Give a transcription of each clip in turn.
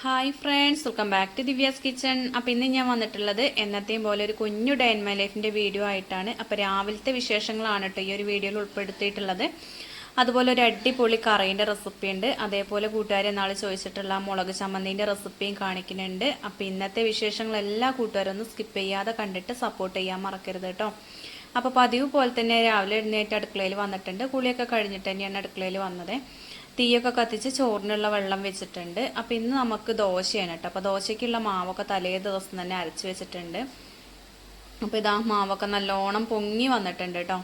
Hi friends welcome back to Divya's kitchen അപ്പോൾ ഇന്ന് ഞാൻ വന്നിട്ടുള്ളത് എന്നത്തെയും പോലെ ഒരു കുഞ്ഞു ഡൈൻ മൈ ലൈഫിന്റെ വീഡിയോ ആയിട്ടാണ്. അപ്പോൾ രാവിലത്തെ വിശേഷങ്ങളാണ് കേട്ടോ ഈ ഒരു വീഡിയോയിൽ ഉൾപ്പെടുത്തിയിട്ടുള്ളത്. അതുപോലെ ഒരു അടിപൊളി കറീന്റെ റെസിപ്പി ഉണ്ട്. അതേപോലെ കൂട്ടുകാരെ നാളെ ചോദിച്ചിട്ടുള്ള മുളക് ചമ്മന്തിന്റെ റെസിപ്പിയും കാണിക്കുന്നുണ്ട്. അപ്പോൾ ഇന്നത്തെ വിശേഷങ്ങൾ എല്ലാ കൂട്ടുകാരും സ്കിപ്പ് ചെയ്യാതെ കണ്ടിട്ട് സപ്പോർട്ട് ചെയ്യാൻ മറക്കരുത് കേട്ടോ അപ്പോൾ പതിവ് പോലെ തന്നെ രാവിലെ എഴുന്നേറ്റ് അടുക്കളയിൽ വന്നിട്ടുണ്ട്. കുളിയൊക്കെ കഴിഞ്ഞിട്ട് തന്നെയാണ് അടുക്കളയിൽ വന്നത്. തീയൊക്കെ കത്തിച്ച് ചോറിനുള്ള വെള്ളം വെച്ചിട്ടുണ്ട്. അപ്പം ഇന്ന് നമുക്ക് ദോശയാണ് കേട്ടോ. അപ്പോൾ ദോശയ്ക്കുള്ള മാവൊക്കെ തലേ ദിവസം തന്നെ അരച്ച് വെച്ചിട്ടുണ്ട്. അപ്പോൾ ഇതാ മാവൊക്കെ നല്ലോണം പൊങ്ങി വന്നിട്ടുണ്ട് കേട്ടോ.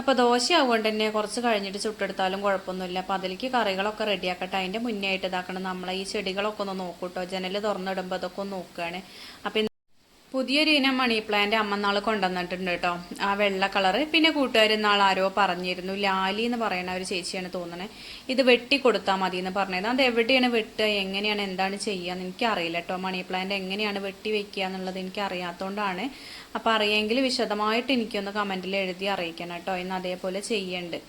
അപ്പോൾ ദോശ ആവുകൊണ്ട് തന്നെ കുറച്ച് കഴിഞ്ഞിട്ട് ചുട്ടെടുത്താലും കുഴപ്പമൊന്നുമില്ല. അപ്പോൾ അതിലേക്ക് കറികളൊക്കെ റെഡിയാക്കട്ടെ. അതിന്റെ മുന്നേ ആയിട്ട് ഇതാക്കണം. നമ്മളെ ഈ ചെടികളൊക്കെ ഒന്ന് നോക്കൂട്ടോ ജനൽ തുറന്നിടുമ്പോൾ അതൊക്കെ ഒന്ന് നോക്കുകയാണ്. അപ്പം പുതിയൊരു ഇനം മണി പ്ലാന്റ് അമ്മ നാൾ കൊണ്ടുവന്നിട്ടുണ്ട് കേട്ടോ. ആ വെള്ള കളറ് പിന്നെ കൂട്ടുകാർ നാൾ ആരോ പറഞ്ഞിരുന്നു ലാലി എന്ന് പറയുന്ന ഒരു ചേച്ചിയാണ് തോന്നണേ. ഇത് വെട്ടി കൊടുത്താൽ മതി എന്ന് പറഞ്ഞത്. അത് എവിടെയാണ് വെട്ടുക എങ്ങനെയാണ് എന്താണ് ചെയ്യുക എനിക്കറിയില്ല കേട്ടോ. മണി പ്ലാന്റ് എങ്ങനെയാണ് വെട്ടി വെക്കുക എന്നുള്ളത് എനിക്ക് അറിയാത്തതുകൊണ്ടാണ് അപ്പോൾ അറിയെങ്കിൽ വിശദമായിട്ട് എനിക്കൊന്ന് കമന്റിൽ എഴുതി അറിയിക്കണം കേട്ടോ. ഇന്ന് അതേപോലെ ചെയ്യുന്നുണ്ട്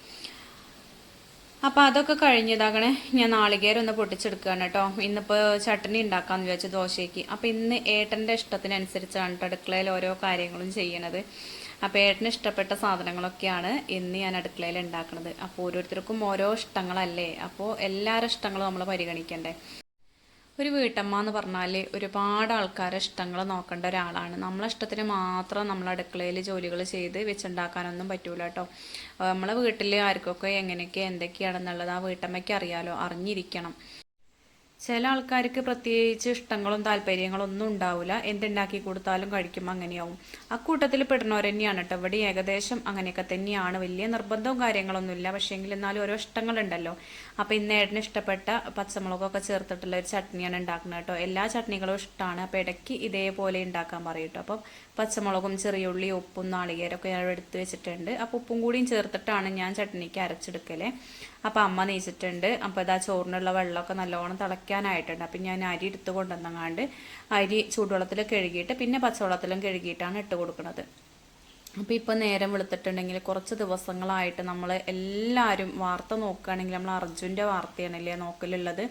അപ്പോൾ അതൊക്കെ കഴിഞ്ഞതാകണേ. ഞാൻ നാളികേരം ഒന്ന് പൊട്ടിച്ചെടുക്കുകയാണ് കേട്ടോ. ഇന്നിപ്പോൾ ചട്ടണി ഉണ്ടാക്കാമെന്ന് വിചാരിച്ചു ദോശയ്ക്ക്. അപ്പോൾ ഇന്ന് ഏട്ടന്റെ ഇഷ്ടത്തിനനുസരിച്ചാണ് അടുക്കളയിൽ ഓരോ കാര്യങ്ങളും ചെയ്യണത്. അപ്പോൾ ഏട്ടന് ഇഷ്ടപ്പെട്ട സാധനങ്ങളൊക്കെയാണ് ഇന്ന് ഞാൻ അടുക്കളയിൽ ഉണ്ടാക്കുന്നത് അപ്പോൾ ഓരോരുത്തർക്കും ഓരോ ഇഷ്ടങ്ങളല്ലേ? അപ്പോൾ എല്ലാവരുടെ ഇഷ്ടങ്ങളും നമ്മൾ പരിഗണിക്കണ്ടേ? ഒരു വീട്ടമ്മ എന്ന് പറഞ്ഞാൽ ഒരുപാട് ആൾക്കാരെ ഇഷ്ടങ്ങൾ നോക്കേണ്ട ഒരാളാണ്. നമ്മളെ ഇഷ്ടത്തിന് മാത്രം നമ്മൾ അടുക്കളയിൽ ജോലികൾ ചെയ്ത് വെച്ചുണ്ടാക്കാനൊന്നും പറ്റൂല കേട്ടോ നമ്മളെ വീട്ടിൽ ആർക്കൊക്കെ എങ്ങനെയൊക്കെ എന്തൊക്കെയാണെന്നുള്ളത് ആ വീട്ടമ്മയ്ക്ക് അറിയാലോ അറിഞ്ഞിരിക്കണം. ചില ആൾക്കാർക്ക് പ്രത്യേകിച്ച് ഇഷ്ടങ്ങളും താല്പര്യങ്ങളും ഒന്നും ഉണ്ടാവില്ല എന്തുണ്ടാക്കി കൊടുത്താലും കഴിക്കുമ്പോൾ അങ്ങനെയാവും. അക്കൂട്ടത്തിൽ പെടുന്നവർ തന്നെയാണ് കേട്ടോ ഇവിടെ ഏകദേശം അങ്ങനെയൊക്കെ തന്നെയാണ്. വലിയ നിർബന്ധവും കാര്യങ്ങളൊന്നുമില്ല. പക്ഷേ എങ്കിൽ എന്നാലും ഓരോ ഇഷ്ടങ്ങളുണ്ടല്ലോ. അപ്പോൾ ഇന്ന് ഏട്ടന് ഇഷ്ടപ്പെട്ട പച്ചമുളകൊക്കെ ചേർത്തിട്ടുള്ള ഒരു ചട്നിയാണ് ഉണ്ടാക്കുന്നത് കേട്ടോ. എല്ലാ ചട്നികളും ഇഷ്ടമാണ് അപ്പോൾ ഇടയ്ക്ക് ഇതേപോലെ ഉണ്ടാക്കാൻ പറയും കേട്ടോ. അപ്പം പച്ചമുളകും ചെറിയുള്ളി ഉപ്പും നാളികേരമൊക്കെ ഞാൻ എടുത്ത് വെച്ചിട്ടുണ്ട്. അപ്പോൾ ഉപ്പും കൂടിയും ചേർത്തിട്ടാണ് ഞാൻ ചട്നിക്ക് അരച്ചെടുക്കലേ. അപ്പോൾ അമ്മ നീച്ചിട്ടുണ്ട് അപ്പോൾ ഇതാ ചോറിനുള്ള വെള്ളമൊക്കെ നല്ലോണം തിളയ്ക്കാനായിട്ടുണ്ട്. അപ്പം ഞാൻ അരി എടുത്ത് കൊണ്ടുവന്നങ്ങാണ്ട് അരി ചൂടുവെള്ളത്തിൽ കഴുകിയിട്ട് പിന്നെ പച്ചവെള്ളത്തിലും കഴുകിയിട്ടാണ് ഇട്ട് കൊടുക്കുന്നത്. അപ്പോൾ ഇപ്പോൾ നേരം വെളുത്തിട്ടുണ്ടെങ്കിൽ കുറച്ച് ദിവസങ്ങളായിട്ട് നമ്മൾ എല്ലാവരും വാർത്ത നോക്കുകയാണെങ്കിൽ നമ്മൾ അർജുന്റെ വാർത്തയാണല്ലേ നോക്കലുള്ളത്.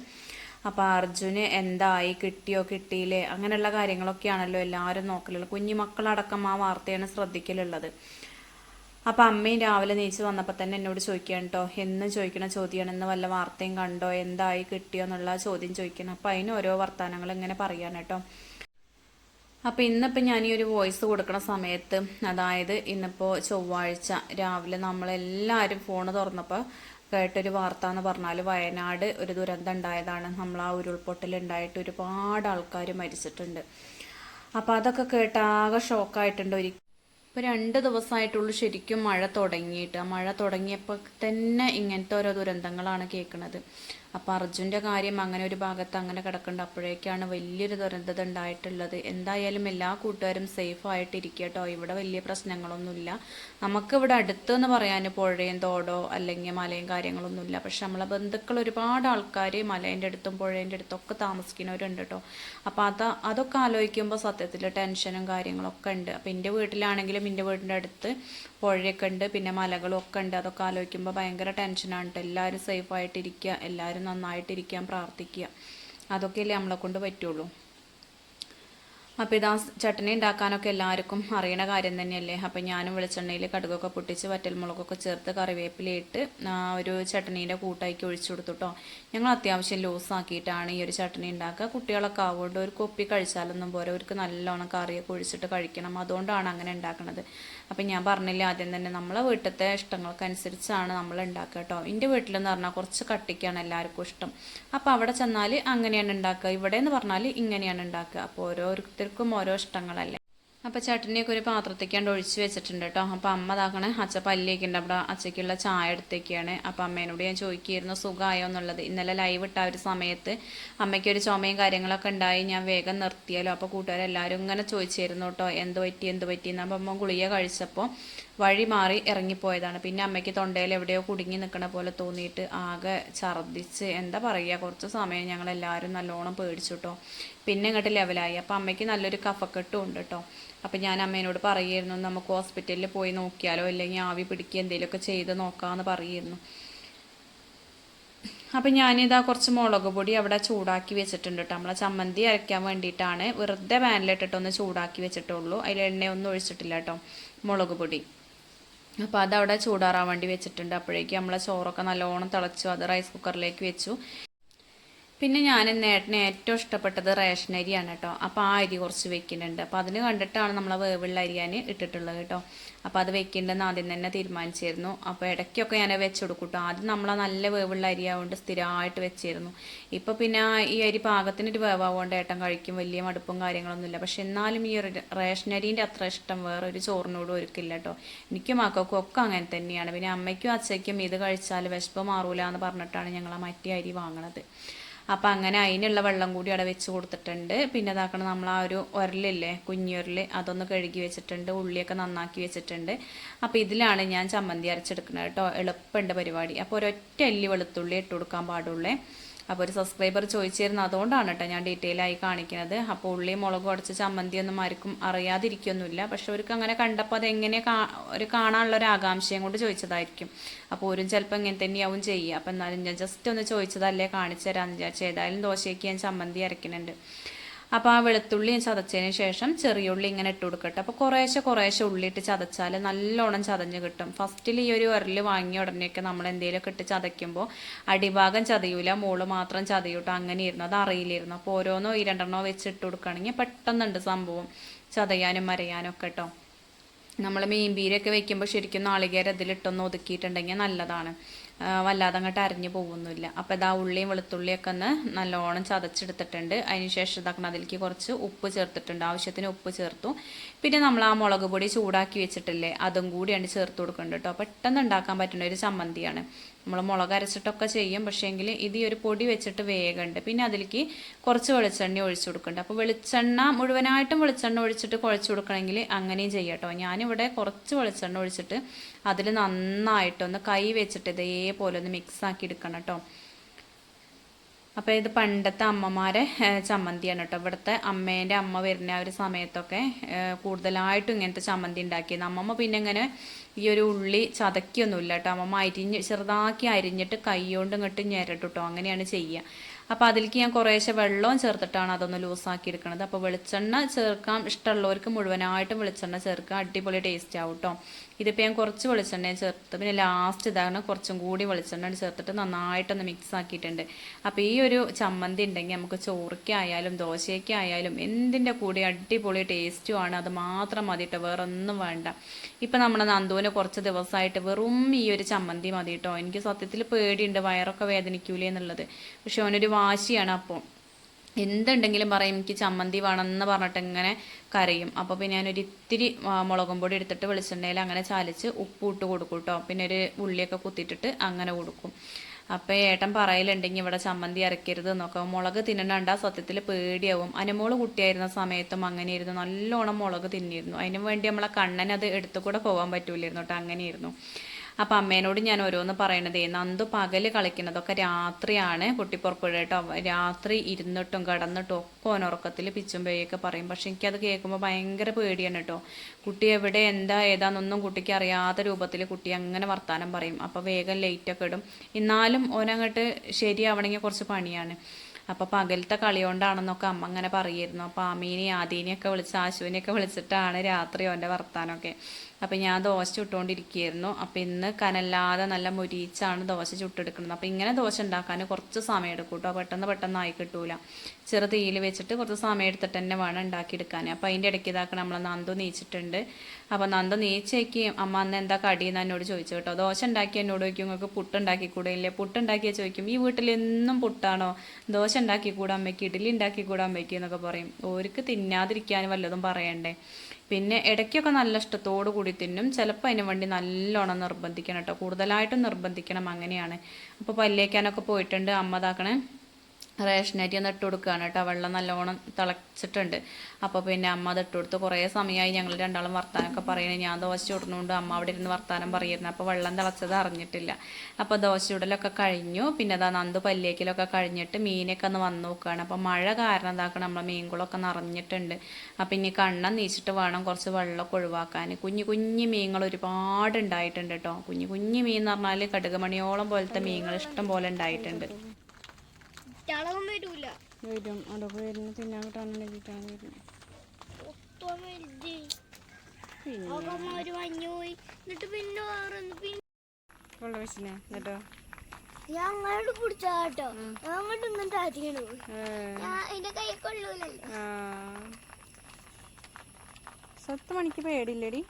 അപ്പോൾ അർജുന് എന്തായി? കിട്ടിയോ? കിട്ടിയില്ലേ? അങ്ങനെയുള്ള കാര്യങ്ങളൊക്കെയാണല്ലോ എല്ലാവരും നോക്കലുള്ളത്. കുഞ്ഞു മക്കളടക്കം ആ വാർത്തയാണ് ശ്രദ്ധിക്കലുള്ളത്. അപ്പം അമ്മയും രാവിലെ നീച്ച് വന്നപ്പോൾ തന്നെ എന്നോട് ചോദിക്കുകയാണ് കേട്ടോ എന്ന് ചോദിക്കണ ചോദ്യമാണ്. ഇന്ന് വല്ല വാർത്തയും കണ്ടോ? എന്തായി? കിട്ടിയോ? എന്നുള്ള ചോദ്യം ചോദിക്കണം അപ്പം അതിന് ഓരോ വർത്തമാനങ്ങൾ ഇങ്ങനെ പറയാൻ കേട്ടോ അപ്പോൾ ഇന്നിപ്പോൾ ഞാൻ ഈ ഒരു വോയിസ് കൊടുക്കുന്ന സമയത്ത് അതായത് ഇന്നിപ്പോൾ ചൊവ്വാഴ്ച രാവിലെ നമ്മളെല്ലാവരും ഫോൺ തുറന്നപ്പോൾ കേട്ടൊരു വാർത്ത എന്ന് പറഞ്ഞാൽ വയനാട് ഒരു ദുരന്തം ഉണ്ടായതാണ്. നമ്മൾ ആ ഉരുൾപൊട്ടൽ ഉണ്ടായിട്ട് ഒരുപാട് ആൾക്കാർ മരിച്ചിട്ടുണ്ട്. അപ്പോൾ അതൊക്കെ കേട്ട് ആകെ ഷോക്കായിട്ടുണ്ട് ഒരിക്കലും. ഇപ്പോൾ രണ്ട് ദിവസമായിട്ടുള്ളൂ ശരിക്കും മഴ തുടങ്ങിയിട്ട്. മഴ തുടങ്ങിയപ്പോൾ തന്നെ ഇങ്ങനത്തെ ഓരോ ദുരന്തങ്ങളാണ് കേൾക്കുന്നത് അപ്പോൾ അർജുന്റെ കാര്യം അങ്ങനെ ഒരു ഭാഗത്ത് അങ്ങനെ കിടക്കുന്നുണ്ട് അപ്പോഴേക്കാണ് വലിയൊരു ദുരന്തത ഉണ്ടായിട്ടുള്ളത്. എന്തായാലും എല്ലാ കൂട്ടുകാരും സേഫ് ആയിട്ട് കേട്ടോ. ഇവിടെ വലിയ പ്രശ്നങ്ങളൊന്നുമില്ല. നമുക്കിവിടെ അടുത്തെന്ന് പറയാൻ പുഴയും തോടോ അല്ലെങ്കിൽ മലയും കാര്യങ്ങളൊന്നുമില്ല. പക്ഷെ നമ്മളെ ബന്ധുക്കൾ ഒരുപാട് ആൾക്കാർ മലേന്റെ അടുത്തും പുഴേന്റെ അടുത്തും ഒക്കെ താമസിക്കുന്നവരുണ്ട് കേട്ടോ. അപ്പോൾ അത് അതൊക്കെ ആലോചിക്കുമ്പോൾ സത്യത്തിൽ ടെൻഷനും കാര്യങ്ങളൊക്കെ ഉണ്ട്. അപ്പോൾ എന്റെ വീട്ടിലാണെങ്കിലും എന്റെ വീടിന്റെ അടുത്ത് പുഴയൊക്കെ ഉണ്ട് പിന്നെ മലകളും ഒക്കെ ഉണ്ട്. അതൊക്കെ ആലോചിക്കുമ്പോൾ ഭയങ്കര ടെൻഷനാണ് കേട്ടോ എല്ലാവരും സേഫായിട്ടിരിക്കുക എല്ലാവരും നന്നായിട്ടിരിക്കാൻ പ്രാർത്ഥിക്കുക അതൊക്കെയല്ലേ നമ്മളെ കൊണ്ട് പറ്റുള്ളൂ. അപ്പോൾ ഇതാ ചട്ടണി ഉണ്ടാക്കാനൊക്കെ എല്ലാവർക്കും അറിയണ കാര്യം തന്നെയല്ലേ? അപ്പോൾ ഞാനും വെളിച്ചെണ്ണയിൽ കടുകൊക്കെ പൊട്ടിച്ച് വറ്റൽമുളകൊക്കെ ചേർത്ത് കറിവേപ്പിലയിട്ട് ഒരു ചട്ടണീന്റെ കൂട്ടാക്കി ഒഴിച്ചു കൊടുത്തുട്ടോ ഞങ്ങൾ അത്യാവശ്യം ലൂസാക്കിയിട്ടാണ് ഈ ഒരു ചട്ടണി ഉണ്ടാക്കുക. കുട്ടികളൊക്കെ ആവുകൊണ്ട് ഒരു കൊപ്പി കഴിച്ചാലൊന്നും പോരെ. അവർക്ക് നല്ലോണം കറിയൊക്കെ ഒഴിച്ചിട്ട് കഴിക്കണം. അതുകൊണ്ടാണ് അങ്ങനെ ഉണ്ടാക്കുന്നത് അപ്പം ഞാൻ പറഞ്ഞില്ല ആദ്യം തന്നെ നമ്മളെ വീട്ടിലത്തെ ഇഷ്ടങ്ങൾക്കനുസരിച്ചാണ് നമ്മൾ ഉണ്ടാക്കുക കേട്ടോ എന്റെ വീട്ടിലെന്ന് പറഞ്ഞാൽ കുറച്ച് കട്ടിക്കാണ് എല്ലാവർക്കും ഇഷ്ടം. അപ്പോൾ അവിടെ ചെന്നാൽ അങ്ങനെയാണ് ഉണ്ടാക്കുക ഇവിടെ എന്ന് പറഞ്ഞാൽ ഇങ്ങനെയാണ് ഉണ്ടാക്കുക അപ്പോൾ ഓരോരുത്തർക്കും ഓരോ ഇഷ്ടങ്ങളല്ലേ. അപ്പോൾ ചട്ടിനിയൊക്കെ ഒരു പാത്രത്തേക്കാണ്ട് ഒഴിച്ച് വെച്ചിട്ടുണ്ട് കേട്ടോ. അപ്പോൾ അമ്മ താക്കണേ അച്ഛ പല്ലിയൊക്കെയുണ്ട് അവിടെ അച്ഛയ്ക്കുള്ള ചായ എടുത്തേക്കാണ്. അപ്പോൾ അമ്മേനോട് ഞാൻ ചോദിക്കുകയായിരുന്നു സുഖമായോ? എന്നുള്ളത്. ഇന്നലെ ലൈവ് ഇട്ട ഒരു സമയത്ത് അമ്മയ്ക്ക് ഒരു ചുമയും കാര്യങ്ങളൊക്കെ ഉണ്ടായി. ഞാൻ വേഗം നിർത്തിയാലോ? അപ്പോൾ കൂട്ടുകാരെല്ലാവരും ഇങ്ങനെ ചോദിച്ചിരുന്നു കേട്ടോ എന്ത് പറ്റി? എന്ത് പറ്റി എന്ന് അമ്മ ഗുളിക കഴിച്ചപ്പോൾ വഴി മാറി ഇറങ്ങിപ്പോയതാണ്. പിന്നെ അമ്മയ്ക്ക് തൊണ്ടയിൽ എവിടെയോ കുടുങ്ങി നിൽക്കണ പോലെ തോന്നിയിട്ട് ആകെ ഛർദ്ദിച്ച് എന്താ പറയുക കുറച്ച് സമയം ഞങ്ങൾ എല്ലാവരും നല്ലോണം പേടിച്ചു കേട്ടോ പിന്നെ ഇങ്ങോട്ട് ലെവലായി. അപ്പം അമ്മയ്ക്ക് നല്ലൊരു കഫക്കെട്ടും ഉണ്ട് കേട്ടോ അപ്പം ഞാൻ അമ്മേനോട് പറയുമായിരുന്നു നമുക്ക് ഹോസ്പിറ്റലിൽ പോയി നോക്കിയാലോ? അല്ലെങ്കിൽ ആവി പിടിക്കുക എന്തെങ്കിലുമൊക്കെ ചെയ്ത് നോക്കാമെന്ന് പറയുമായിരുന്നു. അപ്പം ഞാനിതാ കുറച്ച് മുളക് പൊടി അവിടെ ചൂടാക്കി വെച്ചിട്ടുണ്ട് കേട്ടോ നമ്മളെ ചമ്മന്തി അരയ്ക്കാൻ വേണ്ടിയിട്ടാണ്. വെറുതെ പാനിലിട്ടിട്ടൊന്ന് ചൂടാക്കി വെച്ചിട്ടുള്ളൂ അതിൽ എണ്ണയൊന്നും ഒഴിച്ചിട്ടില്ല കേട്ടോ മുളക് പൊടി. അപ്പോൾ അതവിടെ ചൂടാറാൻ വേണ്ടി വെച്ചിട്ടുണ്ട്. അപ്പോഴേക്കും നമ്മൾ ചോറൊക്കെ നല്ലോണം തിളച്ചു. അത് റൈസ് കുക്കറിലേക്ക് വെച്ചു. പിന്നെ ഞാൻ നേട്ടന് ഏറ്റവും ഇഷ്ടപ്പെട്ടത് റേഷൻ അരിയാണ് കേട്ടോ. അപ്പോൾ ആ അരി കുറച്ച് വെക്കുന്നുണ്ട്. അപ്പോൾ അതിന് കണ്ടിട്ടാണ് നമ്മൾ വേവുള്ള അരിയാൻ ഇട്ടിട്ടുള്ളത് കേട്ടോ. അപ്പോൾ അത് വെക്കേണ്ടതെന്ന് ആദ്യം തന്നെ തീരുമാനിച്ചിരുന്നു. അപ്പോൾ ഇടയ്ക്കൊക്കെ ഞാൻ വെച്ച് കൊടുക്കും കേട്ടോ ആദ്യം നമ്മൾ നല്ല വേവുള്ള അരി ആയതുകൊണ്ട് സ്ഥിരമായിട്ട് വെച്ചിരുന്നു. ഇപ്പോൾ പിന്നെ ഈ അരി പാകത്തിനൊരു വേവാകൊണ്ട് ഏട്ടൻ കഴിക്കും. വലിയ മടുപ്പും കാര്യങ്ങളൊന്നുമില്ല. പക്ഷെ എന്നാലും ഈ ഒരു റേഷൻ അരീന്റെ അത്ര ഇഷ്ടം വേറൊരു ചോറിനോടും ഒരുക്കില്ല കേട്ടോ. എനിക്കും മക്കൾക്കും ഒക്കെ അങ്ങനെ തന്നെയാണ്. പിന്നെ അമ്മയ്ക്കും അച്ഛയ്ക്കും ഇത് കഴിച്ചാൽ വിശപ്പ് മാറൂല എന്ന് പറഞ്ഞിട്ടാണ് ഞങ്ങൾ ആ മറ്റേ അരി വാങ്ങണത്. അപ്പം അങ്ങനെ അതിനുള്ള വെള്ളം കൂടി അവിടെ വെച്ച് കൊടുത്തിട്ടുണ്ട്. പിന്നെ ഇതാക്കണം നമ്മൾ ആ ഒരു ഉരലില്ലേ കുഞ്ഞുരൽ അതൊന്ന് കഴുകി വെച്ചിട്ടുണ്ട് ഉള്ളിയൊക്കെ നന്നാക്കി വെച്ചിട്ടുണ്ട്. അപ്പോൾ ഇതിലാണ് ഞാൻ ചമ്മന്തി അരച്ചെടുക്കുന്നത് കേട്ടോ. എളുപ്പമുണ്ട് പരിപാടി. അപ്പോൾ ഒരൊറ്റ അല്ലി വെളുത്തുള്ളി ഇട്ട് കൊടുക്കാൻ പാടുള്ളേ. അപ്പോൾ ഒരു സബ്സ്ക്രൈബർ ചോദിച്ചിരുന്നു. അതുകൊണ്ടാണ് കേട്ടോ ഞാൻ ഡീറ്റെയിൽ ആയി കാണിക്കുന്നത്. അപ്പോൾ ഉള്ളി മുളക് ചമ്മന്തി ഒന്നും ആർക്കും അറിയാതിരിക്കൊന്നുമില്ല. പക്ഷെ അവർക്ക് അങ്ങനെ കണ്ടപ്പോൾ അതെങ്ങനെ ഒരു കാണാനുള്ള ഒരു ആകാംക്ഷയും കൊണ്ട് ചോദിച്ചതായിരിക്കും. അപ്പോൾ ഒരു ചിലപ്പോൾ ഇങ്ങനെ തന്നെയാവും ചെയ്യുക. അപ്പം എന്നാലും ഞാൻ ജസ്റ്റ് ഒന്ന് ചോദിച്ചതല്ലേ കാണിച്ചു തരാമെന്ന് വിചാരിച്ചു ഏതായാലും ദോശയ്ക്ക് ഞാൻ ചമ്മന്തി അരയ്ക്കുന്നുണ്ട്. അപ്പോൾ ആ വെളുത്തുള്ളി ചതച്ചതിന് ശേഷം ചെറിയ ഉള്ളി ഇങ്ങനെ ഇട്ട് കൊടുക്കട്ടെ. അപ്പോൾ കുറേശ്ശെ കുറേശ്ശെ ഉള്ളി ഇട്ട് ചതച്ചാൽ നല്ലോണം ചതഞ്ഞ് കിട്ടും. ഫസ്റ്റിൽ ഈ ഒരു ഉരൽ വാങ്ങി ഉടനെയൊക്കെ നമ്മൾ എന്തെങ്കിലുമൊക്കെ ഇട്ട് ചതയ്ക്കുമ്പോൾ അടിഭാഗം ചതയൂല മോൾ മാത്രം ചതയൂട്ടോ അങ്ങനെ ഇരുന്നു. അത് അറിയില്ലായിരുന്നു. അപ്പോൾ ഓരോന്നോ ഈ രണ്ടെണ്ണോ വെച്ച് ഇട്ട് കൊടുക്കുകയാണെങ്കിൽ പെട്ടെന്നുണ്ട് സംഭവം. ചതയാനും മരയാനും ഒക്കെ കേട്ടോ. നമ്മൾ മീൻപീരൊക്കെ വെക്കുമ്പോൾ ശരിക്കും നാളികേരം ഇതിലിട്ടൊന്ന് ഒതുക്കിയിട്ടുണ്ടെങ്കിൽ നല്ലതാണ്. വല്ലാതെ അങ്ങോട്ട് അരിഞ്ഞു പോകുന്നില്ല അപ്പോൾ ഇതാ ഉള്ളിയും വെളുത്തുള്ളിയൊക്കെ ഒന്ന് നല്ലോണം ചതച്ചെടുത്തിട്ടുണ്ട്. അതിനുശേഷം ഇതാക്കണം അതിലേക്ക് കുറച്ച് ഉപ്പ് ചേർത്തിട്ടുണ്ട്. ആവശ്യത്തിന് ഉപ്പ് ചേർത്തു. പിന്നെ നമ്മൾ ആ മുളക് പൊടി ചൂടാക്കി വെച്ചിട്ടില്ലേ അതും കൂടിയാണ് ചേർത്ത് കൊടുക്കേണ്ടത് കേട്ടോ. പെട്ടെന്ന് ഉണ്ടാക്കാൻ പറ്റുന്ന ഒരു ചമ്മന്തിയാണ്. നമ്മൾ മുളക് അരച്ചിട്ടൊക്കെ ചെയ്യും പക്ഷേങ്കിൽ ഇത് ഈ ഒരു പൊടി വെച്ചിട്ട് വേഗമുണ്ട് പിന്നെ അതിലേക്ക് കുറച്ച് വെളിച്ചെണ്ണ ഒഴിച്ചു കൊടുക്കുന്നുണ്ട്. അപ്പോൾ വെളിച്ചെണ്ണ മുഴുവനായിട്ടും വെളിച്ചെണ്ണ ഒഴിച്ചിട്ട് കുഴച്ച് കൊടുക്കണമെങ്കിൽ അങ്ങനെയും ചെയ്യാം കേട്ടോ. ഞാനിവിടെ കുറച്ച് വെളിച്ചെണ്ണ ഒഴിച്ചിട്ട് അതിൽ നന്നായിട്ടൊന്ന് കൈ വെച്ചിട്ട് ഇതേപോലെ ഒന്ന് മിക്സ് ആക്കി എടുക്കണം കേട്ടോ അപ്പോൾ ഇത് പണ്ടത്തെ അമ്മമാരെ ചമ്മന്തിയാണ് കേട്ടോ ഇവിടുത്തെ അമ്മേന്റെ അമ്മ വരുന്ന ആ ഒരു സമയത്തൊക്കെ കൂടുതലായിട്ടും ഇങ്ങനത്തെ ചമ്മന്തി ഉണ്ടാക്കിയത്. അമ്മമ്മ പിന്നെ ഇങ്ങനെ ഈ ഒരു ഉള്ളി ചതക്കിയൊന്നുമില്ല കേട്ടോ അമ്മമ്മ അരിഞ്ഞ് ചെറുതാക്കി അരിഞ്ഞിട്ട് കൈ കൊണ്ട് ഇങ്ങോട്ട് ഞെരട്ടു കേട്ടോ അങ്ങനെയാണ് ചെയ്യുക. അപ്പോൾ അതിലേക്ക് ഞാൻ കുറേശ്ശെ വെള്ളവും ചേർത്തിട്ടാണ് അതൊന്ന് ലൂസാക്കി എടുക്കുന്നത് അപ്പോൾ വെളിച്ചെണ്ണ ചേർക്കാം. ഇഷ്ടമുള്ളവർക്ക് മുഴുവനായിട്ടും വെളിച്ചെണ്ണ ചേർക്കുക. അടിപൊളി ടേസ്റ്റ് ആവും കേട്ടോ ഇതിപ്പോൾ ഞാൻ കുറച്ച് വെളിച്ചെണ്ണ ചേർത്ത് പിന്നെ ലാസ്റ്റ് ഇതാണ് കുറച്ചും കൂടി വെളിച്ചെണ്ണ ചേർത്തിട്ട് നന്നായിട്ടൊന്ന് മിക്സ് ആക്കിയിട്ടുണ്ട്. അപ്പോൾ ഈ ഒരു ചമ്മന്തി ഉണ്ടെങ്കിൽ നമുക്ക് ചോറയ്ക്കായാലും ദോശയ്ക്കായാലും എന്തിന്റെ കൂടെ അടിപൊളി ടേസ്റ്റുമാണ് അത് മാത്രം മതി കേട്ടോ വേറെ ഒന്നും വേണ്ട. ഇപ്പം നമ്മുടെ നന്ദുവിന് കുറച്ച് ദിവസമായിട്ട് വെറും ഈ ഒരു ചമ്മന്തി മതി കേട്ടോ എനിക്ക് സത്യത്തിൽ പേടിയുണ്ട്. വയറൊക്കെ വേദനിക്കൂലേ എന്നുള്ളത്. പക്ഷെ അവനൊരു വാശിയാണ് അപ്പോൾ എന്തുണ്ടെങ്കിലും പറയും എനിക്ക് ചമ്മന്തി വേണമെന്ന് പറഞ്ഞിട്ട് ഇങ്ങനെ കരയും. അപ്പോൾ പിന്നെ ഞാനൊരു ഇത്തിരി മുളകും പൊടി എടുത്തിട്ട് വെളിച്ചെണ്ണയിൽ അങ്ങനെ ചാലിച്ച് ഉപ്പ് ഇട്ട് കൊടുക്കും കേട്ടോ പിന്നെ ഒരു ഉള്ളിയൊക്കെ കുത്തിയിട്ടിട്ട് അങ്ങനെ കൊടുക്കും. അപ്പോൾ ഏട്ടൻ പറയലുണ്ടെങ്കിൽ ഇവിടെ ചമ്മന്തി അരക്കരുത് എന്നൊക്കെ. മുളക് തിന്നണ്ട സത്യത്തിൽ പേടിയാവും. അനുമോൾ കുട്ടിയായിരുന്ന സമയത്തും അങ്ങനെയായിരുന്നു. നല്ലോണം മുളക് തിന്നിരുന്നു. അതിനു വേണ്ടി നമ്മളെ കണ്ണനത് എടുത്തുകൂടെ പോകാൻ പറ്റൂലായിരുന്നു കേട്ടോ അങ്ങനെയായിരുന്നു. അപ്പം അമ്മേനോട് ഞാൻ ഓരോന്ന് പറയണതേ നന്ദു പകൽ കളിക്കുന്നതൊക്കെ രാത്രിയാണ് പൊട്ടിപ്പുറപ്പെടുക കേട്ടോ. രാത്രി ഇരുന്നിട്ടും കടന്നിട്ടും ഒക്കെ പിച്ചും പേയൊക്കെ പറയും. പക്ഷെ എനിക്കത് കേൾക്കുമ്പോൾ ഭയങ്കര പേടിയാണ് കേട്ടോ. കുട്ടി എവിടെ എന്താ ഏതാന്നൊന്നും കുട്ടിക്ക് അറിയാത്ത രൂപത്തിൽ കുട്ടി അങ്ങനെ വർത്താനം പറയും. അപ്പോൾ വേഗം ലേറ്റൊക്കെ ഇടും. എന്നാലും ഓനങ്ങോട്ട് ശരിയാവണമെങ്കിൽ കുറച്ച് പണിയാണ്. അപ്പോൾ പകലത്തെ കളി കൊണ്ടാണെന്നൊക്കെ അമ്മ അങ്ങനെ പറയുമായിരുന്നു. അപ്പോൾ അമീനെ ആദീനെയൊക്കെ വിളിച്ച് ആശുവിനെയൊക്കെ വിളിച്ചിട്ടാണ് രാത്രി ഓന്റെ വർത്താനമൊക്കെ അപ്പോൾ ഞാൻ ദോശ ചുട്ടുകൊണ്ടിരിക്കുകയായിരുന്നു അപ്പോൾ ഇന്ന് കനല്ലാതെ നല്ല മുരിച്ചാണ് ദോശ ചുട്ടെടുക്കുന്നത്. അപ്പോൾ ഇങ്ങനെ ദോശ ഉണ്ടാക്കാൻ കുറച്ച് സമയം എടുക്കും കേട്ടോ. പെട്ടെന്ന് പെട്ടെന്ന് ആയി കിട്ടൂല. ചെറു തീയിൽ വെച്ചിട്ട് കുറച്ച് സമയം എടുത്തിട്ട് തന്നെ വേണം ഉണ്ടാക്കിയെടുക്കാൻ. അപ്പോൾ അതിന്റെ ഇടയ്ക്ക് ഇതാക്കണം നമ്മൾ നന്ദു നീച്ചിട്ടുണ്ട്. അപ്പോൾ നന്ദു നീച്ചേക്ക് അമ്മ അന്ന് എന്താ കടിയെന്ന് എന്നോട് ചോദിച്ചു കേട്ടോ. ദോശ ഉണ്ടാക്കി എന്നോട് ചോദിക്കും നിങ്ങൾക്ക് പുട്ടുണ്ടാക്കി കൂടെ ഇല്ലേ പുട്ടുണ്ടാക്കിയാൽ ചോദിക്കും. ഈ വീട്ടിൽ എന്നും പുട്ടാണോ? ദോശ ഉണ്ടാക്കി കൂടാൻ അമ്മയ്ക്ക്. ഇഡ്ഡലി ഉണ്ടാക്കി കൂടാൻ അമ്മയ്ക്ക് എന്നൊക്കെ പറയും. ഓർക്ക് തിന്നാതിരിക്കാൻ വല്ലതും പറയണ്ടേ? പിന്നെ ഇടയ്ക്കൊക്കെ നല്ല ഇഷ്ടത്തോടു കൂടി തിന്നും. ചിലപ്പോൾ അതിന് വേണ്ടി നല്ലോണം നിർബന്ധിക്കണം കേട്ടോ. കൂടുതലായിട്ടും നിർബന്ധിക്കണം അങ്ങനെയാണ്. അപ്പോൾ പല്ലേക്കാനൊക്കെ പോയിട്ടുണ്ട് അമ്മ ഇതാക്കണേ. അരി ഒന്ന് ഇട്ട് കൊടുക്കുകയാണ് കേട്ടോ. വെള്ളം നല്ലോണം തിളച്ചിട്ടുണ്ട്. അപ്പോൾ പിന്നെ അമ്മ അത് ഇട്ട് കൊടുത്ത് കുറേ സമയമായി ഞങ്ങൾ രണ്ടാളും വർത്താനമൊക്കെ പറയുന്നത് ഞാൻ ദോശ ചുടുന്നുണ്ട് അമ്മ അവിടെ ഇരുന്ന് വർത്താനം പറയുന്നത് അപ്പോൾ വെള്ളം തിളച്ചത് അറിഞ്ഞിട്ടില്ല. അപ്പോൾ ദോശ ചുടലൊക്കെ കഴിഞ്ഞു. പിന്നെ അതാ നന്ദു പല്ലേക്കിലൊക്കെ കഴിഞ്ഞിട്ട് മീനൊക്കെ ഒന്ന് വന്ന് നോക്കുകയാണ്. അപ്പോൾ മഴ കാരണം എന്താക്കണം നമ്മളെ മീൻകുളമൊക്കെ നിറഞ്ഞിട്ടുണ്ട്. അപ്പം ഇനി കണ്ണം നീച്ചിട്ട് വേണം കുറച്ച് വെള്ളമൊക്കെ ഒഴിവാക്കാൻ. കുഞ്ഞു കുഞ്ഞു മീനുകൾ ഒരുപാട് ഉണ്ടായിട്ടുണ്ട് കേട്ടോ. കുഞ്ഞു കുഞ്ഞു മീൻ എന്ന് പറഞ്ഞാൽ കടുകുമണിയോളം പോലത്തെ മീനുകൾ ഇഷ്ടം പോലെ ഉണ്ടായിട്ടുണ്ട്. ചളകം വരൂല. വരും. അതൊക്കെ വരുന്ന തിന്നാൻ കിട്ടാനുണ്ടെങ്കിട്ടാണ് വരുന്നത് മൊത്തം വലുത്. പിന്നെ അവന്മാര് മഞ്ഞു പോയി. എന്നിട്ട് പിന്നെ വേറൊന്ന് പിന്നെ വെള്ള വെച്ചിനെ എന്നിട്ടോ? ഞാൻ അങ്ങോട്ട് പിടിച്ചാ കേട്ടോ. ഞാൻ അങ്ങോട്ട് ഇങ്ങോട്ട് അധികണം പോയി. ഞാൻ എന്റെ കൈ കൊള്ളൂലല്ലോ. സത്ത് മണിക്ക് പേടിയില്ലടി.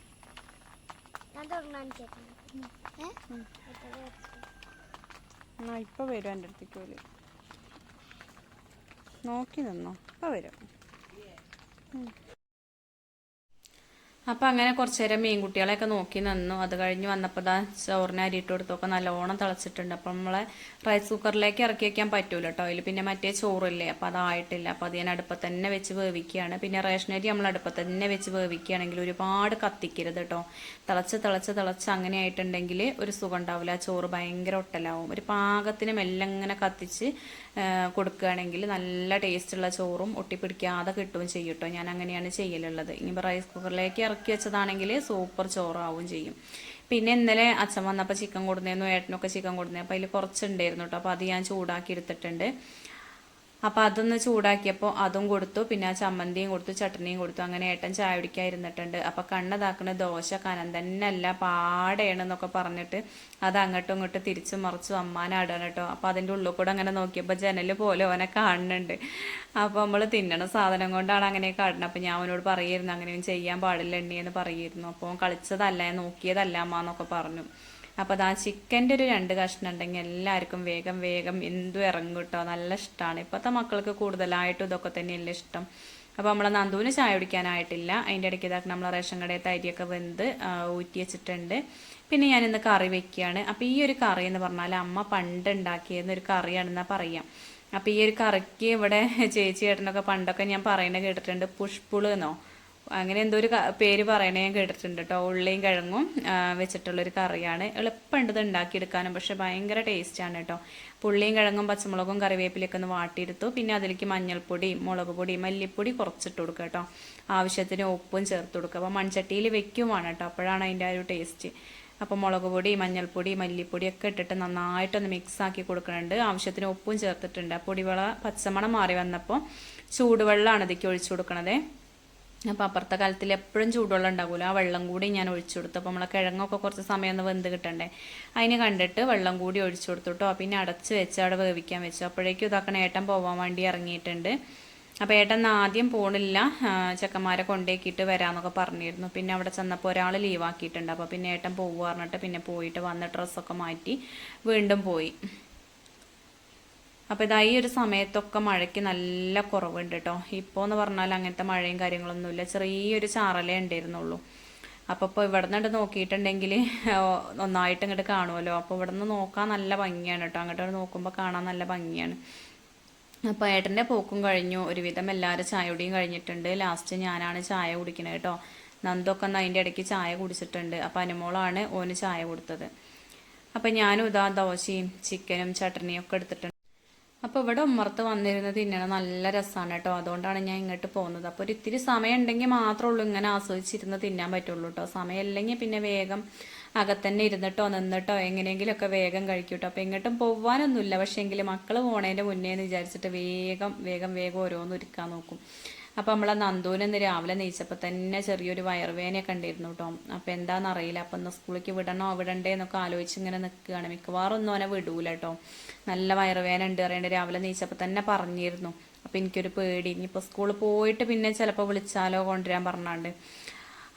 ഇപ്പൊ വരും എന്റെ അടുത്തേക്ക് പോലെ നോക്കി നിന്നോ. അപ്പോൾ വരും. അപ്പം അങ്ങനെ കുറച്ച് നേരം മീൻകുട്ടികളെയൊക്കെ നോക്കി നിന്നു. അത് കഴിഞ്ഞ് വന്നപ്പോൾ ദാ ചോറിന് അരിയിട്ട് കൊടുത്തൊക്കെ നല്ലോണം തിളച്ചിട്ടുണ്ട്. അപ്പം നമ്മളെ റൈസ് കുക്കറിലേക്ക് ഇറക്കി വെക്കാൻ പറ്റൂല കേട്ടോ അതിൽ പിന്നെ മറ്റേ ചോറില്ലേ അപ്പം അതായിട്ടില്ല. അപ്പം അത് ഞാൻ അടുപ്പത്ത് തന്നെ വെച്ച് വേവിക്കുകയാണ് പിന്നെ റേഷൻ അരി നമ്മൾ അടുപ്പത്ത് തന്നെ വെച്ച് വേവിക്കുകയാണെങ്കിൽ ഒരുപാട് കത്തിക്കരുത് കേട്ടോ തിളച്ച് തിളച്ച് തിളച്ച് അങ്ങനെ ആയിട്ടുണ്ടെങ്കിൽ ഒരു സുഖം ഉണ്ടാവില്ല ചോറ് ഭയങ്കര ഒട്ടലാവും. ഒരു പാകത്തിന് മെല്ലെ ഇങ്ങനെ കത്തിച്ച് കൊടുക്കുകയാണെങ്കിൽ നല്ല ടേസ്റ്റുള്ള ചോറും ഒട്ടിപ്പിടിക്കാതെ കിട്ടുകയും ചെയ്യും കേട്ടോ. ഞാൻ അങ്ങനെയാണ് ചെയ്യലുള്ളത്. ഇനി റൈസ് കുക്കറിലേക്ക് ഇറക്കി വെച്ചതാണെങ്കിൽ സൂപ്പർ ചോറാവും ചെയ്യും. പിന്നെ ഇന്നലെ അച്ഛൻ വന്നപ്പോൾ ചിക്കൻ കൊടുന്നേന്നു ഏട്ടനൊക്കെ ചിക്കൻ കൊടുന്നേ. അപ്പോൾ അതിൽ കുറച്ചുണ്ടായിരുന്നു കേട്ടോ. അപ്പോൾ അത് ഞാൻ ചൂടാക്കി എടുത്തിട്ടുണ്ട്. അപ്പോൾ അതൊന്ന് ചൂടാക്കിയപ്പോൾ അതും കൊടുത്തു. പിന്നെ ആ ചമ്മന്തിയും കൊടുത്തു ചട്ടണിയും കൊടുത്തു. അങ്ങനെ ഏട്ടൻ ചായ കുടിക്കാതിരുന്നിട്ടുണ്ട് അപ്പൊ അപ്പോൾ കണ്ണതാക്കുന്ന ദോശ കനം തന്നെ അല്ല പാടയാണെന്നൊക്കെ പറഞ്ഞിട്ട് അത് അങ്ങോട്ടും ഇങ്ങോട്ടും തിരിച്ചു മറിച്ചു അമ്മാനാടാണ് കേട്ടോ. അപ്പോൾ അതിന്റെ ഉള്ളിൽ കൂടെ അങ്ങനെ നോക്കിയപ്പോൾ ജനൽ പോലെ അവനെ കാണുന്നുണ്ട്. അപ്പോൾ നമ്മൾ തിന്നണ സാധനം കൊണ്ടാണ് അങ്ങനെ കാണുന്നത്. അപ്പോൾ ഞാൻ അവനോട് പറയായിരുന്നു അങ്ങനെയൊന്നും ചെയ്യാൻ പാടില്ല എണ്ണിയെന്ന് പറയായിരുന്നു അപ്പോൾ കളിച്ചതല്ല നോക്കിയതല്ല അമ്മ എന്നൊക്കെ പറഞ്ഞു. അപ്പോൾ അതാ ചിക്കന്റെ ഒരു രണ്ട് കഷ്ണം ഉണ്ടെങ്കിൽ എല്ലാവർക്കും വേഗം വേഗം എന്തും ഇറങ്ങും കേട്ടോ. നല്ല ഇഷ്ടമാണ്. ഇപ്പോഴത്തെ മക്കൾക്ക് കൂടുതലായിട്ടും ഇതൊക്കെ തന്നെയല്ലേ ഇഷ്ടം. അപ്പോൾ നമ്മളെ നന്ദുവിന് ചായ കുടിക്കാനായിട്ടില്ല. അതിന്റെ ഇടയ്ക്ക് ഇതാക്കി നമ്മൾ റേഷൻ കടയത്തെ അരിയൊക്കെ വെന്ത് ഊറ്റി വെച്ചിട്ടുണ്ട്. പിന്നെ ഞാൻ ഇന്ന് കറി വെക്കുകയാണ്. അപ്പോൾ ഈ ഒരു കറി എന്ന് പറഞ്ഞാൽ അമ്മ പണ്ട് ഉണ്ടാക്കിയിരുന്ന ഒരു കറിയാണെന്നാ പറയാം. അപ്പോൾ ഈ ഒരു കറിക്ക് ഇവിടെ ചേച്ചി ചേട്ടനൊക്കെ പണ്ടൊക്കെ ഞാൻ പറയുന്നത് കേട്ടിട്ടുണ്ട് പുഷ്പുൾ എന്നോ. അങ്ങനെ എന്തോ ഒരു പേര് പറയണേ ഞാൻ കേട്ടിട്ടുണ്ട് കേട്ടോ ഉള്ളിയും കിഴങ്ങും വെച്ചിട്ടുള്ള വെച്ചിട്ടുള്ളൊരു കറിയാണ്. എളുപ്പമുണ്ട് ഇത് ഉണ്ടാക്കിയെടുക്കാനും പക്ഷെ ഭയങ്കര ആണ് കേട്ടോ പുള്ളിയും കിഴങ്ങും പച്ചമുളകും കറിവേപ്പിലൊക്കെ ഒന്ന് വാട്ടിയെടുത്തു. പിന്നെ അതിലേക്ക് മഞ്ഞൾപ്പൊടി മുളക് പൊടി മല്ലിപ്പൊടി കുറച്ചിട്ട് കൊടുക്കുക കേട്ടോ ആവശ്യത്തിന് ഉപ്പും ചേർത്ത് കൊടുക്കുക. അപ്പോൾ മൺചട്ടിയിൽ വെക്കുവാണ് കേട്ടോ അപ്പോഴാണ് അതിന്റെ ആ ഒരു ടേസ്റ്റ് അപ്പോൾ മുളക് പൊടി മഞ്ഞൾപ്പൊടി മല്ലിപ്പൊടി ഒക്കെ ഇട്ടിട്ട് നന്നായിട്ടൊന്ന് മിക്സ് ആക്കി കൊടുക്കുന്നുണ്ട്. ആവശ്യത്തിന് ഉപ്പും ചേർത്തിട്ടുണ്ട്. ആ പൊടിവള പച്ചമണം മാറി വന്നപ്പോൾ ചൂടുവെള്ളമാണ് ഇതിലേക്ക് ഒഴിച്ചു കൊടുക്കണത്. അപ്പോൾ അപ്പുറത്തെ കാലത്തിൽ എപ്പോഴും ചൂടുവെള്ളം ഉണ്ടാകുമല്ലോ ആ വെള്ളം കൂടി ഞാൻ ഒഴിച്ചു കൊടുത്തു. അപ്പോൾ നമ്മളെ കിഴങ്ങൊക്കെ കുറച്ച് സമയം ഒന്ന് വെന്ത് കിട്ടണ്ടേ. അതിന് കണ്ടിട്ട് വെള്ളം കൂടി ഒഴിച്ചു കൊടുത്തു കേട്ടോ പിന്നെ അടച്ച് വെച്ച് അവിടെ വേവിക്കാൻ വെച്ചു. അപ്പോഴേക്കും ഇതാക്കണ ഏട്ടൻ പോകാൻ വേണ്ടി ഇറങ്ങിയിട്ടുണ്ട്. അപ്പോൾ ഏട്ടൻ ആദ്യം പോണില്ല. ചെക്കന്മാരെ കൊണ്ടേക്കിയിട്ട് വരാമെന്നൊക്കെ പറഞ്ഞിരുന്നു. പിന്നെ അവിടെ ചെന്നപ്പോൾ ഒരാൾ ലീവാക്കിയിട്ടുണ്ട് അപ്പോൾ പിന്നെ ഏട്ടൻ പോകുക പറഞ്ഞിട്ട് പിന്നെ പോയിട്ട് വന്ന് ഡ്രസ്സൊക്കെ മാറ്റി വീണ്ടും പോയി. അപ്പോൾ ഇതാ ഈ ഒരു സമയത്തൊക്കെ മഴയ്ക്ക് നല്ല കുറവുണ്ട് കേട്ടോ ഇപ്പോൾ എന്ന് പറഞ്ഞാൽ അങ്ങനത്തെ മഴയും കാര്യങ്ങളൊന്നുമില്ല. ചെറിയൊരു ചാറലേ ഉണ്ടായിരുന്നുള്ളൂ. അപ്പോൾ ഇപ്പോൾ ഇവിടെ നിന്നിട്ട് നോക്കിയിട്ടുണ്ടെങ്കിൽ ഒന്നായിട്ട് ഇങ്ങോട്ട് കാണുമല്ലോ അപ്പോൾ ഇവിടെ നിന്ന് നോക്കാൻ നല്ല ഭംഗിയാണ് കേട്ടോ അങ്ങോട്ട് നോക്കുമ്പോൾ കാണാൻ നല്ല ഭംഗിയാണ്. അപ്പോൾ ഏട്ടന്റെ പോക്കും കഴിഞ്ഞു. ഒരുവിധം എല്ലാവരും ചായ കുടിയും കഴിഞ്ഞിട്ടുണ്ട്. ലാസ്റ്റ് ഞാനാണ് ചായ കുടിക്കണത് കേട്ടോ നന്ദൊക്കെ ഒന്ന് അതിന്റെ ഇടയ്ക്ക് ചായ കുടിച്ചിട്ടുണ്ട്. അപ്പോൾ അനുമോളാണ് ഓന് ചായ കൊടുത്തത്. അപ്പോൾ ഞാനും ഇതാ ദോശയും ചിക്കനും ചട്ടണിയും ഒക്കെ എടുത്തിട്ടുണ്ട്. അപ്പോൾ ഇവിടെ ഉമ്മർത്ത് വന്നിരുന്നത് തിന്നണം നല്ല രസമാണ് കേട്ടോ. അതുകൊണ്ടാണ് ഞാൻ ഇങ്ങോട്ട് പോകുന്നത്. അപ്പോൾ ഒരു ഇത്തിരി സമയം ഉണ്ടെങ്കിൽ മാത്രമേ ഉള്ളൂ ഇങ്ങനെ ആസ്വദിച്ചിരുന്ന് തിന്നാൻ പറ്റുള്ളൂ കേട്ടോ. സമയം ഇല്ലെങ്കിൽ പിന്നെ വേഗം അകത്തന്നെ ഇരുന്നിട്ടോ നിന്നിട്ടോ എങ്ങനെയെങ്കിലുമൊക്കെ വേഗം കഴിക്കും കേട്ടോ. അപ്പോൾ എങ്ങോട്ടും പോകാനൊന്നുമില്ല പക്ഷേ എങ്കിൽ മക്കൾ പോണേന്റെ മുന്നേ എന്ന് വിചാരിച്ചിട്ട് വേഗം വേഗം വേഗം ഓരോന്ന് ഒരുക്കാൻ നോക്കും. അപ്പോൾ നമ്മളെ നന്ദൂന് ഇന്ന് രാവിലെ നീച്ചപ്പോൾ തന്നെ ചെറിയൊരു വയറുവേനയൊക്കെ ഉണ്ടായിരുന്നു കേട്ടോ അപ്പോൾ എന്താണെന്നറിയില്ല അപ്പം ഇന്ന് സ്കൂളിലേക്ക് വിടണോ? വിടണ്ടേ എന്നൊക്കെ ആലോചിച്ച് ഇങ്ങനെ നിൽക്കുകയാണ് മിക്കവാറും ഒന്നും അവനെ വിടൂല കേട്ടോ നല്ല വയറുവേന ഉണ്ട് അറിയേണ്ട. രാവിലെ നീച്ചപ്പോൾ തന്നെ പറഞ്ഞിരുന്നു. അപ്പോൾ എനിക്കൊരു പേടി. ഇനിയിപ്പോൾ സ്കൂളിൽ പോയിട്ട് പിന്നെ ചിലപ്പോൾ വിളിച്ചാലോ കൊണ്ടുവരാൻ പറഞ്ഞാണ്ട്.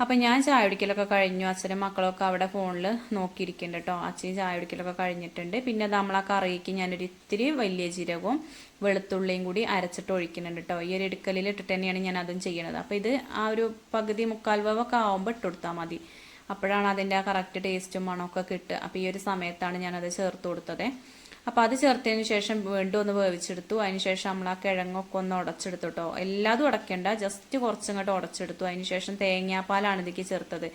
അപ്പം ഞാൻ ചായ കുടിക്കലൊക്കെ കഴിഞ്ഞു. അച്ഛനും മക്കളൊക്കെ അവിടെ ഫോണിൽ നോക്കിയിരിക്കുന്നുണ്ട് കേട്ടോ. അച്ഛൻ ചായ കുടിക്കലൊക്കെ കഴിഞ്ഞിട്ടുണ്ട്. പിന്നെ അത് ആ കറിക്ക് ഞാനൊരു ഇത്തിരി വലിയ ജീരകവും വെളുത്തുള്ളിയും കൂടി അരച്ചിട്ട് ഒഴിക്കുന്നുണ്ട് കേട്ടോ. ഈ ഒരു ഇടുക്കലിൽ ഇട്ടിട്ട് തന്നെയാണ് ഞാൻ അതും ചെയ്യണത് അപ്പോൾ ഇത് ആ ഒരു പകുതി മുക്കാൽ വേവൊക്കെ ആവുമ്പോൾ ഇട്ട് കൊടുത്താൽ മതി. അപ്പോഴാണ് അതിന്റെ ആ കറക്റ്റ് ടേസ്റ്റും മണമൊക്കെ കിട്ടുക. അപ്പോൾ ഈ ഒരു സമയത്താണ് ഞാനത് ചേർത്ത് കൊടുത്തത്. അപ്പോൾ അത് ചേർത്തതിന് ശേഷം വീണ്ടും ഒന്ന് വേവിച്ചെടുത്തു. ശേഷം നമ്മൾ ആ കിഴങ്ങൊക്കെ ഒന്ന് ഉടച്ചെടുത്തു കേട്ടോ എല്ലാതും ഉടയ്ക്കണ്ട. ജസ്റ്റ് കുറച്ചങ്ങോട്ട് ഉടച്ചെടുത്തു. അതിന് ശേഷം തേങ്ങാപ്പാലാണ് ഇതിലേക്ക് ചേർത്തത്.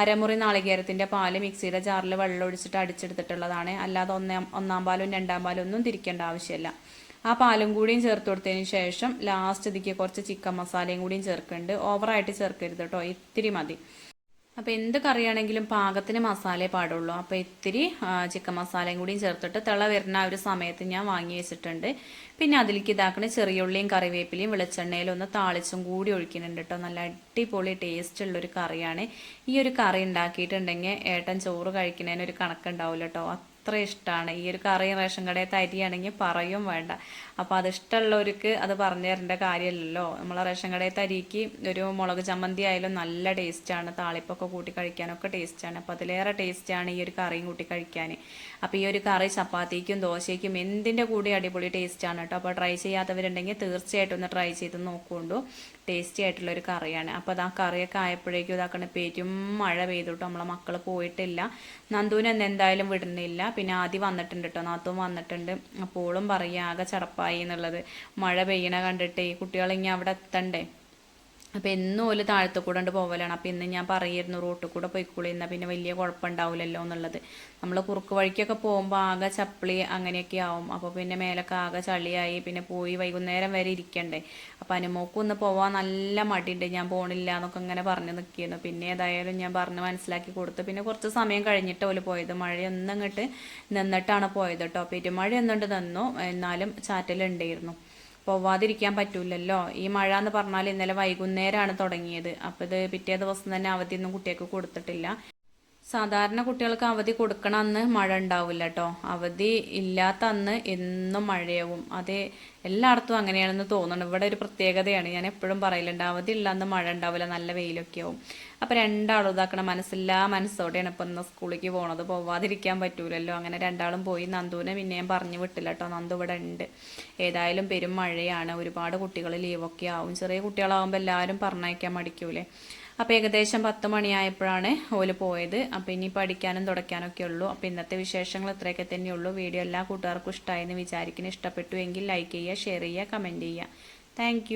അരമുറി നാളികേരത്തിന്റെ പാൽ മിക്സിയുടെ ജാറിൽ വെള്ളം ഒഴിച്ചിട്ട് അടിച്ചെടുത്തിട്ടുള്ളതാണ്. അല്ലാതെ ഒന്നാം ഒന്നാം പാലും രണ്ടാം പാലും ഒന്നും തിരിക്കേണ്ട ആവശ്യമില്ല. ആ പാലും കൂടിയും ചേർത്ത് കൊടുത്തതിന് ശേഷം ലാസ്റ്റ് ഇതിക്ക് കുറച്ച് ചിക്കൻ മസാലയും കൂടിയും ചേർക്കുന്നുണ്ട്. ഓവറായിട്ട് ചേർക്കരുത് കേട്ടോ ഇത്തിരി മതി. അപ്പോൾ എന്ത് കറിയാണെങ്കിലും പാകത്തിന് മസാലയെ പാടുള്ളൂ. അപ്പോൾ ഇത്തിരി ചിക്കൻ മസാലയും കൂടിയും ചേർത്തിട്ട് തിള വരുന്ന ആ ഒരു സമയത്ത് ഞാൻ വാങ്ങി വെച്ചിട്ടുണ്ട്. പിന്നെ അതിലേക്ക് ഇതാക്കണ ചെറിയ ഉള്ളിയും കറിവേപ്പിലയും വെളിച്ചെണ്ണയിലും ഒന്ന് താളിച്ചും കൂടി ഒഴിക്കുന്നുണ്ട് കേട്ടോ നല്ല അടിപൊളി ടേസ്റ്റ് ഉള്ളൊരു കറിയാണ്. ഈ ഒരു കറി ഉണ്ടാക്കിയിട്ടുണ്ടെങ്കിൽ ഏട്ടൻ ചോറ് കഴിക്കുന്നതിന് ഒരു കണക്കുണ്ടാവില്ല കേട്ടോ അത്ര ഇഷ്ടമാണ് ഈ ഒരു കറിയും റേഷൻ കടയിൽ അരിയാണെങ്കിൽ പറയും വേണ്ട. അപ്പോൾ അത് ഇഷ്ടമുള്ളവർക്ക് അത് പറഞ്ഞു തരേണ്ട കാര്യമല്ലല്ലോ. നമ്മളെ റേഷൻ കടയിൽ അരിക്ക് ഒരു മുളക് ചമ്മന്തി ആയാലും നല്ല ടേസ്റ്റാണ് താളിപ്പൊക്കെ കൂട്ടി കഴിക്കാനൊക്കെ ടേസ്റ്റാണ് അപ്പോൾ അതിലേറെ ടേസ്റ്റാണ് ഈ ഒരു കറിയും കൂട്ടി കഴിക്കാൻ. അപ്പോൾ ഈ ഒരു കറി ചപ്പാത്തിക്കും ദോശയ്ക്കും എന്തിന്റെ കൂടി അടിപൊളി ടേസ്റ്റാണ് കേട്ടോ അപ്പോൾ ട്രൈ ചെയ്യാത്തവരുണ്ടെങ്കിൽ തീർച്ചയായിട്ടും ഒന്ന് ട്രൈ ചെയ്ത് നോക്കുകൊണ്ടു ടേസ്റ്റി ആയിട്ടുള്ള ഒരു കറിയാണ്. അപ്പോൾ അത് ആ കറിയൊക്കെ ആയപ്പോഴേക്കും ഇതാക്കണ പേരും മഴ പെയ്തു നമ്മളെ മക്കൾ പോയിട്ടില്ല. നന്ദുവിന് എന്തായാലും വിടുന്നില്ല. പിന്നെ ആദ്യം വന്നിട്ടുണ്ട് കേട്ടോ നാത്തും വന്നിട്ടുണ്ട്. അപ്പോളും പറയുക ആകെ ചടപ്പായി എന്നുള്ളത്. മഴ പെയ്യണ കണ്ടിട്ട് കുട്ടികളിങ്ങനെ അവിടെ എത്തണ്ടേ? അപ്പോൾ എന്നും ഓൽ താഴത്തു കൂടെ ഉണ്ട് പോവലാണ്. അപ്പോൾ ഇന്ന് ഞാൻ പറയായിരുന്നു റോട്ടിൽ കൂടെ പോയിക്കൂടി എന്നാൽ പിന്നെ വലിയ കുഴപ്പമുണ്ടാവില്ലല്ലോ എന്നുള്ളത്. നമ്മൾ കുറുക്ക് വഴിക്കൊക്കെ പോകുമ്പോൾ ആകെ ചപ്പിളി അങ്ങനെയൊക്കെ ആവും. അപ്പോൾ പിന്നെ മേലൊക്കെ ആകെ ചളിയായി. പിന്നെ പോയി വൈകുന്നേരം വരെ ഇരിക്കണ്ടേ. അപ്പോൾ അനുമോക്കും ഒന്ന് പോവാൻ നല്ല മടിയുണ്ട്. ഞാൻ പോണില്ല എന്നൊക്കെ ഇങ്ങനെ പറഞ്ഞു നിൽക്കിയിരുന്നു പിന്നെ ഏതായാലും ഞാൻ പറഞ്ഞ് മനസ്സിലാക്കി കൊടുത്തു. പിന്നെ കുറച്ച് സമയം കഴിഞ്ഞിട്ട് ഓൽ പോയത്. മഴയൊന്നും അങ്ങോട്ട് നിന്നിട്ടാണ് പോയത് കേട്ടോ പെരുമഴ ഒന്നുകൊണ്ട് നിന്നു. എന്നാലും ചാറ്റലുണ്ടായിരുന്നു. പോവാതിരിക്കാൻ പറ്റൂലല്ലോ. ഈ മഴ എന്ന് പറഞ്ഞാൽ ഇന്നലെ വൈകുന്നേരമാണ് തുടങ്ങിയത്. അപ്പോൾ ഇത് പിറ്റേ ദിവസം തന്നെ അവധിയൊന്നും കുട്ടികൾക്ക് കൊടുത്തിട്ടില്ല. സാധാരണ കുട്ടികൾക്ക് അവധി കൊടുക്കണ അന്ന് മഴ ഉണ്ടാവില്ല കേട്ടോ അവധി ഇല്ലാത്ത അന്ന് എന്നും മഴയാവും. അത് എല്ലായിടത്തും അങ്ങനെയാണെന്ന് തോന്നുന്നു ഇവിടെ ഒരു പ്രത്യേകതയാണ്. ഞാൻ എപ്പോഴും പറയലുണ്ട് അവധി ഇല്ല അന്ന് മഴ ഉണ്ടാവില്ല നല്ല വെയിലൊക്കെ ആവും. അപ്പം രണ്ടാളും ഇതാക്കണം. മനസ്സില്ലാ മനസ്സോടെയാണ് ഇപ്പം ഇന്ന് സ്കൂളിലേക്ക് പോണത്. പോവാതിരിക്കാൻ പറ്റൂലല്ലോ. അങ്ങനെ രണ്ടാളും പോയി. നന്ദുവിനെ പിന്നെ ഞാൻ പറഞ്ഞു വിട്ടില്ല കേട്ടോ നന്ദു ഇവിടെ ഉണ്ട്. ഏതായാലും പെരും മഴയാണ്. ഒരുപാട് കുട്ടികൾ ലീവൊക്കെ ആവും. ചെറിയ കുട്ടികളാവുമ്പോൾ എല്ലാവരും പറഞ്ഞയക്കാൻ മടിക്കൂലേ. അപ്പോൾ ഏകദേശം പത്ത് മണിയായപ്പോഴാണ് ഓൽ പോയത്. അപ്പോൾ ഇനി പഠിക്കാനും തുടയ്ക്കാനൊക്കെ ഉള്ളൂ. അപ്പോൾ ഇന്നത്തെ വിശേഷങ്ങൾ ഇത്രയൊക്കെ തന്നെയുള്ളൂ. വീഡിയോ എല്ലാ കൂട്ടുകാർക്കും ഇഷ്ടമായി എന്ന് വിചാരിക്കുന്നു. ഇഷ്ടപ്പെട്ടു എങ്കിൽ ലൈക്ക് ചെയ്യുക ഷെയർ ചെയ്യുക കമന്റ് ചെയ്യുക. താങ്ക്